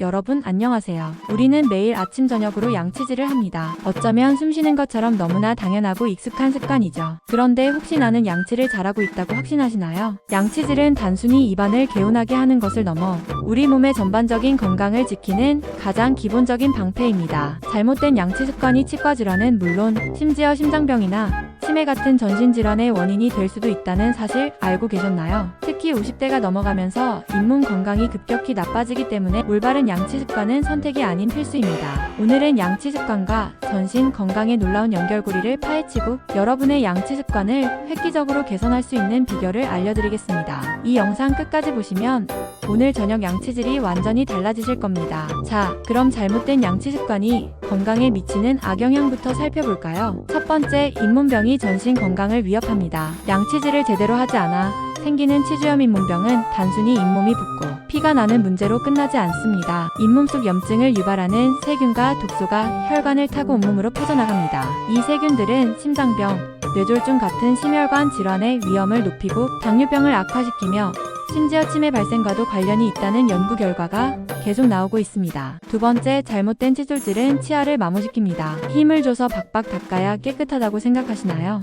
여러분 안녕하세요. 우리는 매일 아침 저녁으로 양치질을 합니다. 어쩌면 숨 쉬는 것처럼 너무나 당연하고 익숙한 습관이죠. 그런데 혹시 나는 양치를 잘하고 있다고 확신하시나요? 양치질은 단순히 입안을 개운하게 하는 것을 넘어 우리 몸의 전반적인 건강을 지키는 가장 기본적인 방패입니다. 잘못된 양치 습관이 치과 질환은 물론 심지어 심장병이나 치매 같은 전신 질환의 원인이 될 수도 있다는 사실 알고 계셨나요? 특히 50대가 넘어가면서 잇몸 건강이 급격히 나빠지기 때문에 올바른 양치 습관은 선택이 아닌 필수입니다. 오늘은 양치 습관과 전신 건강의 놀라운 연결고리를 파헤치고 여러분의 양치 습관을 획기적으로 개선할 수 있는 비결을 알려드리겠습니다. 이 영상 끝까지 보시면 오늘 저녁 양치질이 완전히 달라지실 겁니다. 자, 그럼 잘못된 양치 습관이 건강에 미치는 악영향부터 살펴볼까요? 첫 번째, 잇몸병이 전신 건강을 위협합니다. 양치질을 제대로 하지 않아 생기는 치주염 잇몸병은 단순히 잇몸이 붓고 피가 나는 문제로 끝나지 않습니다. 잇몸 속 염증을 유발하는 세균과 독소가 혈관을 타고 온몸으로 퍼져나갑니다. 이 세균들은 심장병, 뇌졸중 같은 심혈관 질환의 위험을 높이고 당뇨병을 악화시키며 심지어 치매 발생과도 관련이 있다는 연구 결과가 계속 나오고 있습니다. 두 번째, 잘못된 칫솔질은 치아를 마모시킵니다. 힘을 줘서 박박 닦아야 깨끗하다고 생각하시나요?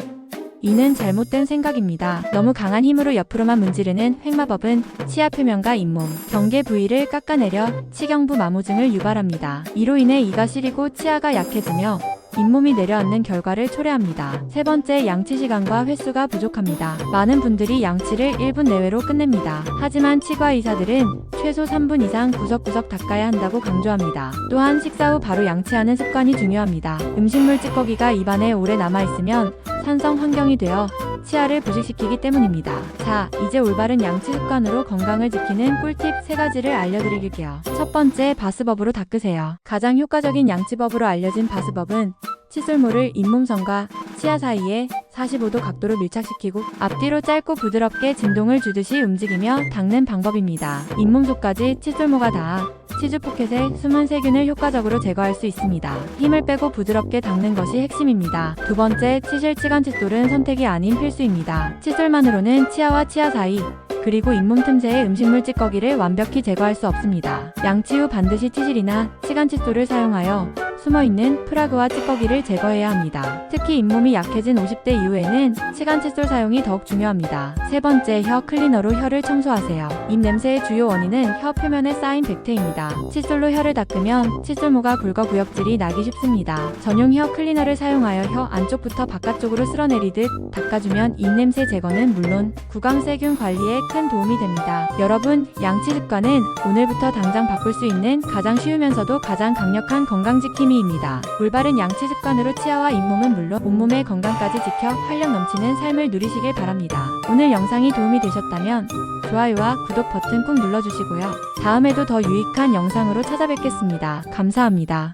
이는 잘못된 생각입니다. 너무 강한 힘으로 옆으로만 문지르는 횡마법은 치아 표면과 잇몸, 경계 부위를 깎아내려 치경부 마모증을 유발합니다. 이로 인해 이가 시리고 치아가 약해지며 잇몸이 내려앉는 결과를 초래합니다. 세 번째, 양치 시간과 횟수가 부족합니다. 많은 분들이 양치를 1분 내외로 끝냅니다. 하지만 치과 의사들은 최소 3분 이상 구석구석 닦아야 한다고 강조합니다. 또한 식사 후 바로 양치하는 습관이 중요합니다. 음식물 찌꺼기가 입안에 오래 남아있으면 산성 환경이 되어 치아를 부식시키기 때문입니다. 자, 이제 올바른 양치 습관으로 건강을 지키는 꿀팁 3가지를 알려드릴게요. 첫 번째, 바스법으로 닦으세요. 가장 효과적인 양치법으로 알려진 바스법은 칫솔모를 잇몸선과 치아 사이에 45도 각도로 밀착시키고 앞뒤로 짧고 부드럽게 진동을 주듯이 움직이며 닦는 방법입니다. 잇몸 속까지 칫솔모가 닿아 치주 포켓의 숨은 세균을 효과적으로 제거할 수 있습니다. 힘을 빼고 부드럽게 닦는 것이 핵심입니다. 두 번째, 치실 치간 칫솔은 선택이 아닌 필수입니다. 칫솔만으로는 치아와 치아 사이, 그리고 잇몸 틈새의 음식물 찌꺼기를 완벽히 제거할 수 없습니다. 양치 후 반드시 치실이나 치간 칫솔을 사용하여 숨어있는 프라그와 찌꺼기를 제거해야 합니다. 특히 잇몸이 약해진 50대 이후에는 치간 칫솔 사용이 더욱 중요합니다. 세 번째, 혀 클리너로 혀를 청소하세요. 입 냄새의 주요 원인은 혀 표면에 쌓인 백태입니다. 칫솔로 혀를 닦으면 칫솔모가 굵어 구역질이 나기 쉽습니다. 전용 혀 클리너를 사용하여 혀 안쪽부터 바깥쪽으로 쓸어내리듯 닦아주면 입 냄새 제거는 물론 구강세균 관리에 큰 도움이 됩니다. 여러분, 양치 습관은 오늘부터 당장 바꿀 수 있는 가장 쉬우면서도 가장 강력한 건강 지킴이입니다. 올바른 양치 습관으로 치아와 잇몸은 물론 온몸의 건강까지 지켜 활력 넘치는 삶을 누리시길 바랍니다. 오늘 영상이 도움이 되셨다면 좋아요와 구독 버튼 꾹 눌러주시고요. 다음에도 더 유익한 영상으로 찾아뵙겠습니다. 감사합니다.